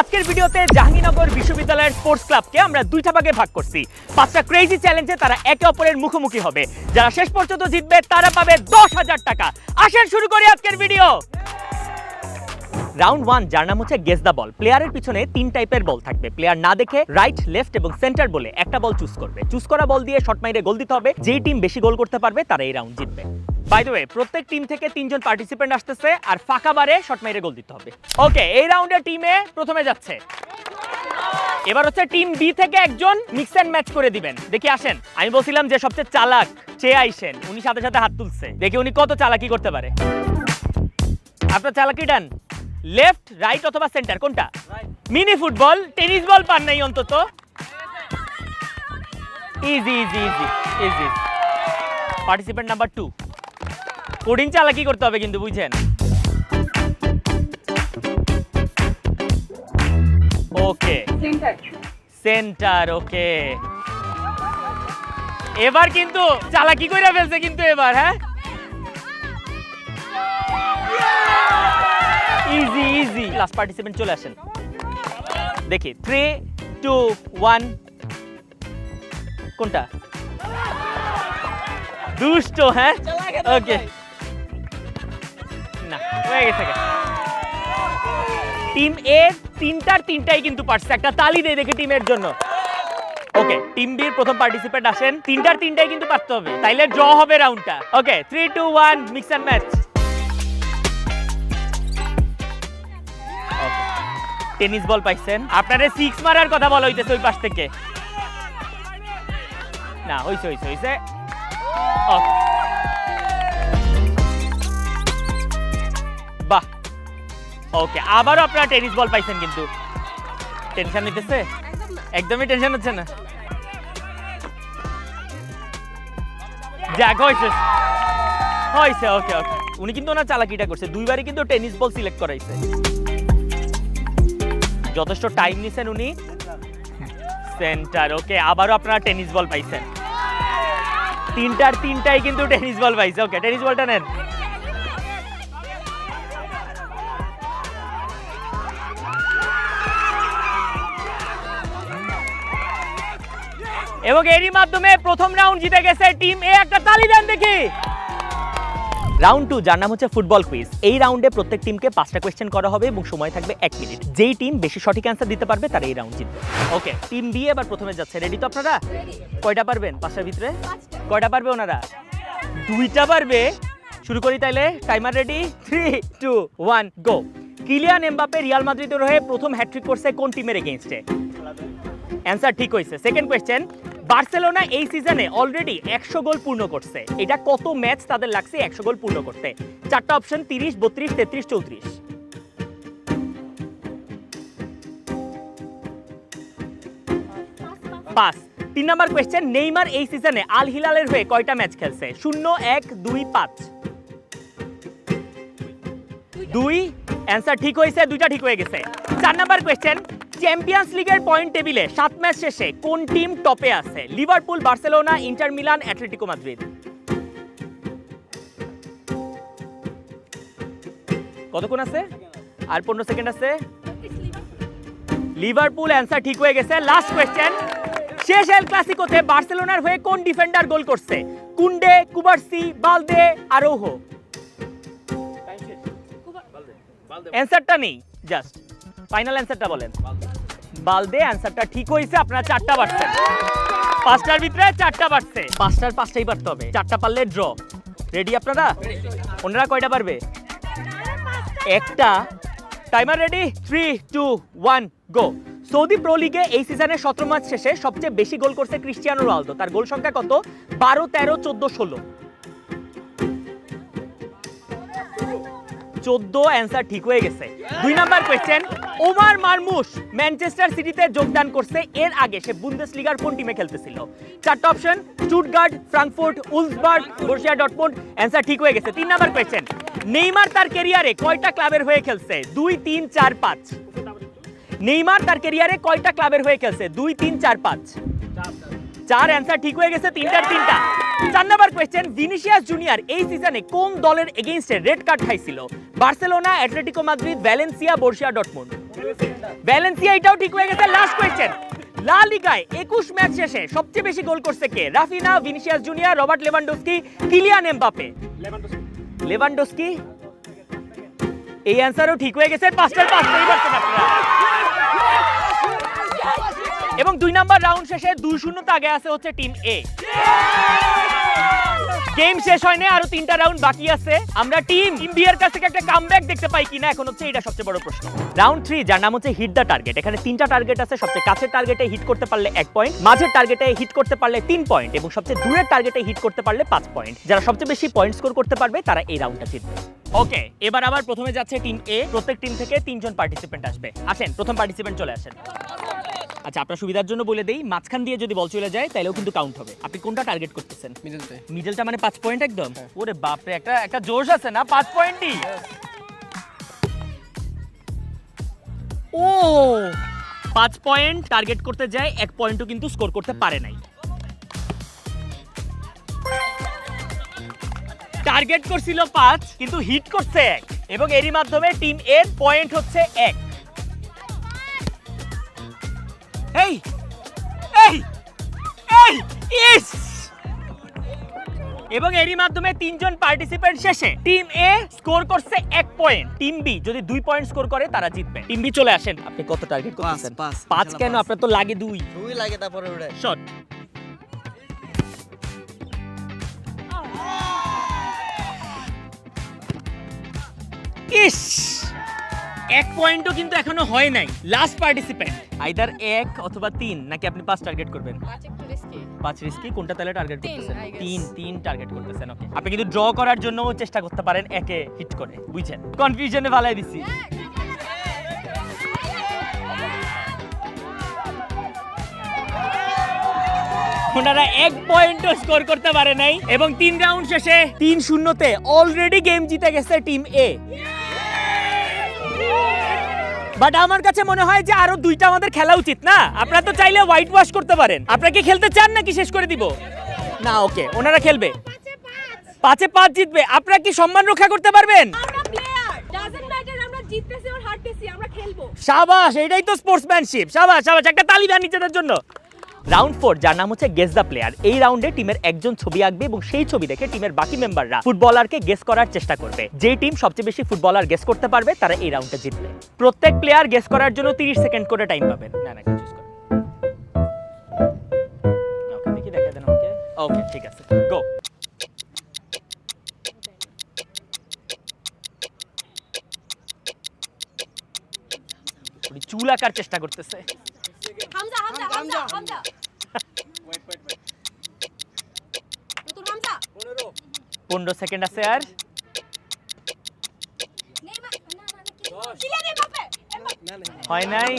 আজকের ভিডিওতে জাহাঙ্গীরনগর বিশ্ববিদ্যালয়ের স্পোর্টস ক্লাবকে আমরা দুইটা ভাগে ভাগ করছি। পাঁচটা ক্রেজি চ্যালেঞ্জে তারা একে অপরের মুখোমুখি হবে। যারা শেষ পর্যন্ত জিতবে, তারা পাবে দশ হাজার টাকা। আসেন শুরু করি আজকের ভিডিও রাউন্ড ওয়ান যার নাম হচ্ছে গেস দা বল প্লেয়ারের পিছনে তিন টাইপের বল থাকবে। প্লেয়ার না দেখে রাইট লেফট এবং সেন্টার বলে একটা বল চুজ করবে। চুজ করা বল দিয়ে শর্ট মাইরে গোল দিতে হবে। যেই টিম বেশি গোল করতে পারবে তারা এই রাউন্ড জিতবে। বাই দ্য প্রত্যেক টিম থেকে তিনজন পার্টিসিপেন্ট আসতেছে আর ফাঁকা বারে শর্ট মাইরে গোল দিতে হবে। ওকে এই রাউন্ডের টিমে প্রথমে যাচ্ছে। এবার হচ্ছে টিম বি থেকে একজন মিক্স অ্যান্ড ম্যাচ করে দিবেন। দেখি আসেন। আমি বলছিলাম যে সবচেয়ে চালাক চেয়ে আইসেন। উনি সাথে সাথে হাত তুলছে। দেখি উনি কত চালাকি করতে পারে। আপনার চালাকি ডান লেফট রাইট অথবা সেন্টার কোনটা? মিনি ফুটবল টেনিস বল পান নাই অন্তত? Easy easy easy easy participant number two coding চালাকি করতে হবে কিন্তু বুঝছেন? ওকে সেন্টার ওকে এবার কিন্তু চালাকি করে ফেলছে কিন্তু এবার হ্যাঁ? ইজি ইজি লাস্ট পার্টিসিপেন্ট চলে আসেন। দেখি থ্রি টু ওয়ান কোনটা? দুষ্ট হ্যাঁ? ওকে না, হয়ে গেছে টিম এ তিনটার তিনটাই কিন্তু পারছে। একটা তালি দেয় দেখে টিমের জন্য। ওকে টিম বির প্রথম পার্টিসিপেন্ট আসেন। তিনটার তিনটাই কিন্তু পারতে হবে। তাইলে ড্র হবে রাউন্ডটা okay three two one mix match tennis ball পাইছেন। আপনারে সিক্স মারার কথা বলা হইতেছে ওই পাশ থেকে। না, হইছে হইছে হইছে। বাহ। ওকে, আবারও আপনারা টেনিস বল পাইছেন কিন্তু। টেনশন নিতেছে একদমই টেনশন হচ্ছে না। যাক হয়েছে হয়েছে ওকে ওকে। উনি কিন্তু ওনার চালাকিটা করছে। দুইবারই কিন্তু টেনিস বল সিলেক্ট করাইছে। যথেষ্ট টাইম নিছেন উনি। সেন্টার ওকে আবারও আপনারা টেনিস বল পাইছেন। তিনটার তিনটাই কিন্তু টেনিস বল পাইছে ওকে টেনিস বলটা নেন। এবং এরই মাধ্যমে প্রথম রাউন্ড জিতে গেছে টিম এ একটা তালি দেন দেখি। রাউন্ড টু যার নাম হচ্ছে ফুটবল কুইজ এই রাউন্ডে প্রত্যেক টিমকে পাঁচটা কোয়েশ্চেন করা হবে এবং সময় থাকবে এক মিনিট যেই টিম বেশি সঠিক অ্যান্সার দিতে পারবে, তারা এই রাউন্ড জিতবে। ওকে টিম বি এবার প্রথমে যাচ্ছে। রেডি তো আপনারা? কয়টা পারবেন পাঁচটার ভিতরে? কয়টা পারবে ওনারা? দুইটা পারবে। শুরু করি তাইলে। Timer ready three two one go Kylian Mbappe Real মাদ্রিদের হয়ে প্রথম হ্যাট্রিক করছে কোন টিমের এগেইনস্টে অ্যান্সার ঠিক হয়েছে। সেকেন্ড কোয়েশ্চেন বার্সেলোনা এই সিজনে অলরেডি একশো গোল পূর্ণ করছে। এটা কত ম্যাচ তাদের লাগছে একশো গোল পূর্ণ করতে? চারটা অপশন তিরিশ, বত্রিশ, তেত্রিশ, চৌত্রিশ। পাস তিন নম্বর কোয়েশ্চেন নেইমার এই সিজনে আল হিলালের হয়ে কয়টা ম্যাচ খেলছে? শূন্য, এক, দুই, পাঁচ। দুই? অ্যান্সার ঠিক হয়েছে, দুইটা ঠিক হয়ে গেছে। চার নাম্বার কোয়েশ্চেন চ্যাম্পিয়ন্স লিগের পয়েন্ট টেবিলে সাত ম্যাচ শেষে কোন টিম টপে আছে? Liverpool Barcelona Inter Milan Atletico Madrid কতক্ষণ আছে? আর পনেরো সেকেন্ড আছে? লিভারপুল অ্যান্সার ঠিক হয়ে গেছে। লাস্ট কোয়েশ্চেন শেষ এল ক্লাসিকোতে বার্সেলোনার হয়ে কোন ডিফেন্ডার গোল করছে? কুন্ডে কুবার্সি বালদে আরোহো অ্যান্সারটা নেই জাস্ট ফাইনাল অ্যান্সারটা বলেন। বালদে অ্যান্সারটা ঠিক হয়েছে আপনারা চারটা পারছেন পাঁচটার ভিতরে চারটা বাড়ছে। পাঁচটার পাঁচটাই পারতে হবে। চারটা পারলে ড্র রেডি আপনারা? ওনারা কয়টা পারবে? একটা। Timer ready three two one go Saudi Pro লিগে এই সিজনে সতেরো ম্যাচ শেষে সবচেয়ে বেশি গোল করছে ক্রিস্টিয়ানো রোনালদো তার গোল সংখ্যা কত? বারো, তেরো, চোদ্দ, ষোলো। চোদ্দ অ্যান্সার ঠিক হয়ে গেছে। দুই number question Omar Marmoush Manchester সিটিতে যোগদান করছে এর আগে সে বুন্দেস লিগার কোন টিমে খেলতেছিল? চারটা option Stuttgart Frankfurt, Wolfsburg Borussia Dortmund answer ঠিক হয়ে গেছে। তিন নাম্বার কোয়েশ্চেন নেইমার তার ক্যারিয়ারে কয়টা ক্লাবের হয়ে খেলছে? দুই, তিন, চার, পাঁচ। নেইমার তার ক্যারিয়ারে কয়টা ক্লাবের হয়ে খেলছে? দুই, তিন, চার, পাঁচ। চার অ্যান্সার ঠিক হয়ে গেছে তিনটার তিনটা। চার নাম্বার কোয়েশ্চেন ভিনিসিয়াস জুনিয়র এই সিজনে কোন দলের এগেইনস্টে রেড কার্ড খাইছিল? Barcelona Atletico Madrid Valencia Borussia Dortmund Valencia এটাও ঠিক হয়ে গেছে। লাস্ট কোয়েশ্চেন লা লিগায় একুশ ম্যাচ শেষে সবচেয়ে বেশি গোল করছে কে? Raphinha Vinicius Junior Robert Lewandowski Kylian Mbappe Lewandowski এই অ্যান্সারও ঠিক হয়ে গেছে। পাঁচটার আপনারা এবং দুই নাম্বার রাউন্ড শেষে দুই শূন্যতে আগে আছে হচ্ছে টিম এ গেম শেষ হয়নি, আরও তিনটা রাউন্ড বাকি আছে। আমরা টিম এর কাছ থেকে একটা কামব্যাক দেখতে পাই কিনা, এখন হচ্ছে এটা সবচেয়ে বড় প্রশ্ন। রাউন্ড থ্রি যার নাম হচ্ছে হিট দ্য টার্গেট এখানে তিনটা টার্গেট আছে, সবচেয়ে কাছের টার্গেটে হিট করতে পারলে এক পয়েন্ট মাঝের টার্গেটে হিট করতে পারলে তিন পয়েন্ট এবং সবচেয়ে দূরের টার্গেটে হিট করতে পারলে পাঁচ পয়েন্ট যারা সবচেয়ে বেশি পয়েন্ট স্কোর করতে পারবে, তারা এই রাউন্ডটা জিতবে। ওকে এবার আবার প্রথমে যাচ্ছে টিম এ প্রত্যেক টিম থেকে তিনজন পার্টিসিপেন্ট আসবে। আসেন, প্রথম পার্টিসিপেন্ট চলে আসেন। আচ্ছা আপনার সুবিধার জন্য বলে দেই মাঝখান দিয়ে যদি বল চলে যায় তাহলেও কিন্তু কাউন্ট হবে। আপনি কোনটা টার্গেট করতেছেন? মিডলতে মিডলটা মানে পাঁচ পয়েন্ট একদম? ওরে বাপরে একটা একটা জোশ আছে না? পাঁচ পয়েন্টই ও পাঁচ পয়েন্ট টার্গেট করতে যায় এক পয়েন্টও কিন্তু স্কোর করতে পারে নাই। টার্গেট করছিল পাঁচ কিন্তু হিট করছে এক। এবং এরই মাধ্যমে টিম এর পয়েন্ট হচ্ছে এক। এই এই এই ইস এবং এরই মাধ্যমে তিনজন পার্টিসিপেন্ট শেষে টিম এ স্কোর করছে এক পয়েন্ট টিম বি যদি দুই পয়েন্ট স্কোর করে তারা জিতবে। টিম বি চলে আসেন। আপনি কত টার্গেট করতেছেন? পাঁচ, কেন? আপনার তো লাগে দুই। দুই লাগে তারপরে ওটা। শট ইস এক পয়েন্টও কিন্তু এখনও হয় নাই। লাস্ট পার্টিসিপেন্ট আইদার এক অথবা তিন নাকি আপনি পাঁচ টার্গেট করবেন? পাঁচ একটু রিস্কি কোনটা তাহলে টার্গেট করতেছেন? তিন তিন টার্গেট করতেছেন ওকে আপনি কিন্তু ড্র করার জন্য চেষ্টা করতে পারেন একে হিট করে বুঝছেন? কনফিউশনে ফালাই দিছি। ওনারা এক পয়েন্টও স্কোর করতে পারে নাই এবং তিন রাউন্ড শেষে তিন শূন্যতে অলরেডি গেম জিতে গেছে টিম এ বাট আমার কাছে মনে হয় যে আরও দুইটা আমাদের খেলা উচিত না? আপনারা তো চাইলে হোয়াইট ওয়াশ করতে পারেন। আপনারা কি খেলতে চান নাকি শেষ করে দিব? না ওকে ওনারা খেলবে। পাঁচে পাঁচ জিতবে। আপনারা কি সম্মান রক্ষা করতে পারবেন? আমরা প্লেয়ার ডাজন্ট ম্যাটার আমরা জিততেছি আর হারতেছি আমরা খেলব। সাবাস এটাই তো স্পোর্টসম্যানশিপ সাবাস সাবাস একটা তালি দেন নিজেদের জন্য। রাউন্ড ফোর যার নাম হচ্ছে গেস দ্য প্লেয়ার এই রাউন্ডে টিমের একজন ছবি আঁকবে এবং সেই ছবি দেখে টিমের বাকি মেম্বাররা ফুটবলারকে গেস করার চেষ্টা করবে। যে টিম সবচেয়ে বেশি ফুটবলার গেস করতে পারবে, তারা এই রাউন্ডে জিতবে। প্রত্যেক প্লেয়ার গেস করার জন্য 30 সেকেন্ড করে টাইম পাবেন। না না চুজ করুন। ওকে ঠিক আছে চুল আঁকার চেষ্টা করতেছে। হামজা। হামজা। হামজা হামজা নতুন হামজা। পনেরো সেকেন্ড আছে আর? হয় নাই?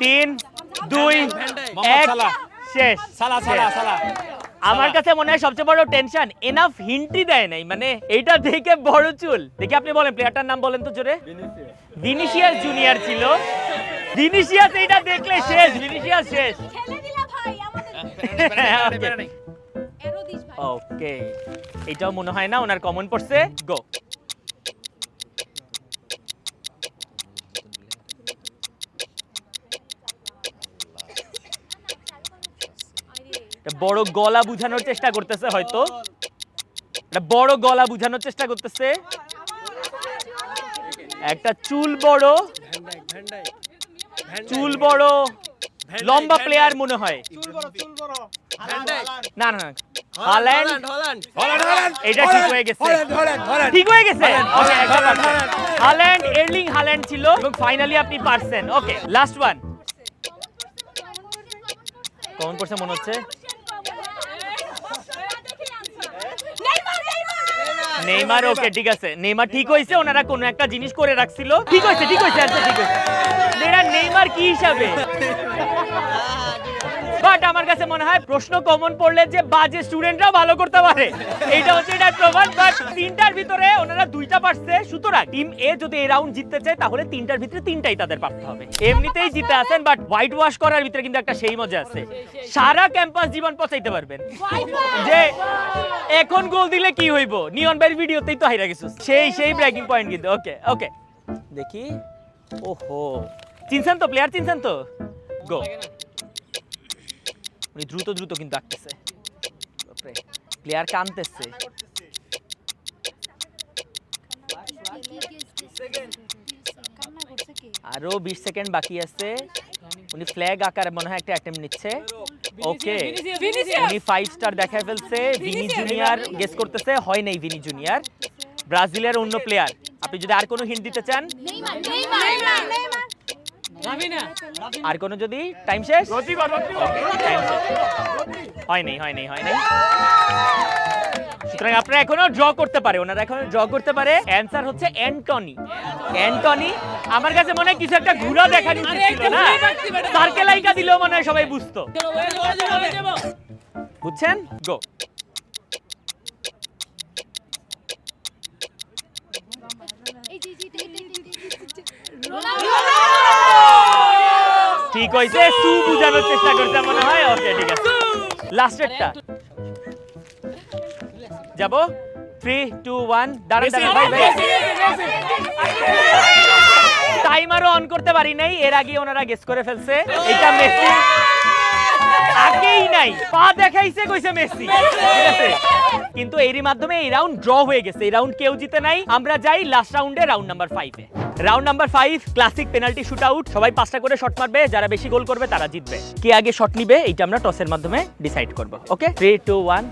তিন দুই এক শেষ। সালা সালা সালা আমার কাছে মনে হয় সবচেয়ে বড় টেনশন এনাফ হিন্টই দেয় নাই মানে এইটা দেখে বড় চুল। দেখি আপনি বলেন প্লেয়ারটার নাম বলেন তো জোরে। ভিনিসিয়াস জুনিয়র ছিল। ভিনিসিয়াস এইটা দেখলে শেষ ভিনিসিয়াস শেষ। খেলে দিলা ভাই আমাদের এরো দিস ভাই। ওকে এটাও মনে হয় না ওনার কমন পড়ছে। গো বড় গলা বুঝানোর চেষ্টা করতেছে হয়তো। একটা বড় গলা বুঝানোর চেষ্টা করতেছে। একটা চুল বড়। চুল বড়। লম্বা প্লেয়ার মনে হয়। না না হাল্যান্ড এটা ঠিক হয়ে গেছে। ঠিক হয়ে গেছে। হাল্যান্ড এর্লিং হাল্যান্ড ছিল এবং ফাইনালি আপনি পারছেন। ওকে লাস্ট ওয়ান কমন পড়ছে মনে হচ্ছে? নেইমার ওকে ঠিক আছে। নেইমার ঠিক হইছে ওনারা কোনো একটা জিনিস করে রাখছিল। ঠিক হয়েছে ঠিক হয়েছে আচ্ছা ঠিক হয়েছে। এরা নেইমার কি হিসাবে? বাট আমার কাছে মনে হয় প্রশ্ন কমন পড়লে যে বাজে স্টুডেন্টরাও ভালো করতে পারে। এইটা হচ্ছে এটার প্রমাণ বাট তিনটার ভিতরে ওনারা দুইটা পারছে। সুতরাং টিম এ যদি এই রাউন্ড জিততে চায় তাহলে তিনটার ভিতরে তিনটাই তাদের পারতে হবে। এমনিতেই জিতে আছেন বাট হোয়াইট ওয়াশ করার ভিতরে কিন্তু একটা সেই মজা আছে। সারা ক্যাম্পাস জীবন পচাইতে পারবেন। যে এখন গোল দিলে কি হইব? নিয়ন ভাইয়ের ভিডিওতেই তো হাইরা গেছিস সেই সেই ব্রেকিং পয়েন্ট কিন্তু। ওকে ওকে দেখি। ওহো। চিনছেন তো প্লেয়ার চিনছেন তো? গো উনি দ্রুত দ্রুত কিন্তু আঁকতেছে প্লেয়ার কানতেছে। কান্না করছে কে আরও বিশ সেকেন্ড বাকি আছে। উনি ফ্ল্যাগ আকারে মনে হয় একটা অ্যাটেম্প নিচ্ছে। ওকে উনি ফাইভ স্টার দেখায় ফেলছে। ভিনি জুনিয়র গেস করতেছে হয় নাই ভিনি জুনিয়র ব্রাজিলের অন্য প্লেয়ার আপনি যদি আর কোনো হিন্ট দিতে চান নেইমার নেইমার নেইমার রাবিনা আর কোনো যদি টাইম শেষ Okay, time শেষ। হয় নাই হয় নাই হয় নাই সুতরাং আপনারা এখনও ড্র করতে পারে ওনারা এখনও ড্র করতে পারে অ্যান্সার হচ্ছে অ্যান্টনি অ্যান্টনি আমার কাছে মনে হয় কিছু একটা ঘোরা দেখার উচিত ছিল না সার্কেল আইকা দিলেও মনে হয় সবাই বুঝতো বুঝছেন গো এই জি জি জি জি ঠিক হয়েছে। সু বুঝানোর চেষ্টা করছে মনে হয়? ওকে ঠিক আছে। লাস্টেরটা যাব? থ্রি টু ওয়ান দাঁড়ান দাঁড়ান ভাই। ভাই টাইমারও অন করতে পারি নাই এর আগে ওনারা গেস করে ফেলছে। এটা মেসি। আগেই নাই। পা দেখাইছে কইছে মেসি। ঠিক আছে? কিন্তু এরই মাধ্যমে এই রাউন্ড ড্র হয়ে গেছে। এই রাউন্ড কেউ জিতে নাই। আমরা যাই লাস্ট রাউন্ডে রাউন্ড নাম্বার ফাইভে round number five classic penalty shootout সবাই পাঁচটা করে শট মারবে যারা বেশি গোল করবে তারা জিতবে। কে আগে শট নিবে এইটা আমরা টসের মাধ্যমে ডিসাইড করব। ওকে থ্রি টু ওয়ান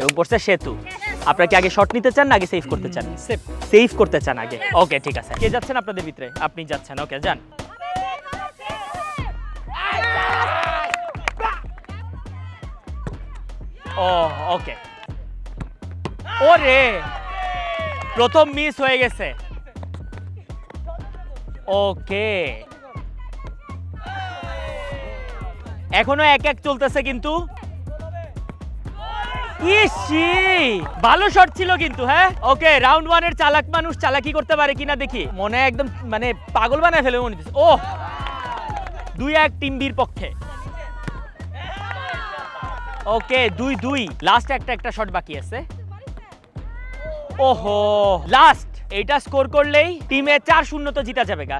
এবং পড়ছে সেতু। আপনারা কি আগে শট নিতে চান আগে সেভ করতে চান? সেভ সেভ করতে চান আগে। ওকে ঠিক আছে। কে যাচ্ছেন আপনাদের ভিতরে? আপনি যাচ্ছেন। ওকে যান। ও ওকে ওরে! প্রথম মিস হয়ে গেছে। ওকে এখনও এক এক চলতেছে কিন্তু। ভালো শট ছিল কিন্তু হ্যাঁ? ওকে রাউন্ড ওয়ানের চালাক মানুষ চালাকি করতে পারে কিনা দেখি। মনে একদম মানে পাগল বানায় ফেলে মনে ও দুই এক টিম বির পক্ষে। ওকে দুই দুই। লাস্ট একটা একটা শট বাকি আছে। ওহো লাস্ট এটা স্কোর করলেই টিমে চার শূন্য তো জিতা যাবে গা।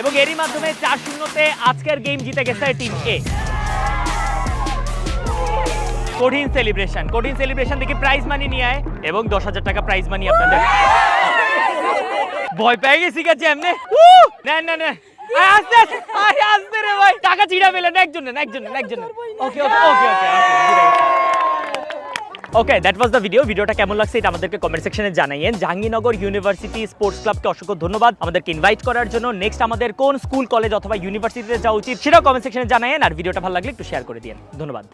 এবং এরই মাধ্যমে চার শূন্যতে আজকের গেম জিতে গেছে টিম এ কঠিন সেলিব্রেশন কঠিন সেলিব্রেশন দেখি প্রাইজ মানি নিয়ে আয়। এবং দশ হাজার টাকা প্রাইজ মানি আপনাদের। ভয় পেয়ে গেছি গেছে এমনি না না না আস্তে আস্তে আয় আস্তে রে ভাই। টাকা ছিড়া পেলেন একজন নেন একজন নেন একজন okay okay okay okay okay that was the video ভিডিওটা কেমন লাগছে এটা আমাদেরকে কমেন্ট সেকশনে জানাইয়েন। জাহাঙ্গীরনগর ইউনিভার্সিটি স্পোর্টস ক্লাবকে অসংখ্য ধন্যবাদ। আমাদেরকে ইনভাইট করার জন্য নেক্সট আমাদের কোন স্কুল কলেজ অথবা ইউনিভার্সিটিতে যাওয়া উচিত সেটাও কমেন্ট সেকশনে জানাইয়েন। আর ভিডিওটা ভালো লাগলে একটু শেয়ার করে দিন ধন্যবাদ।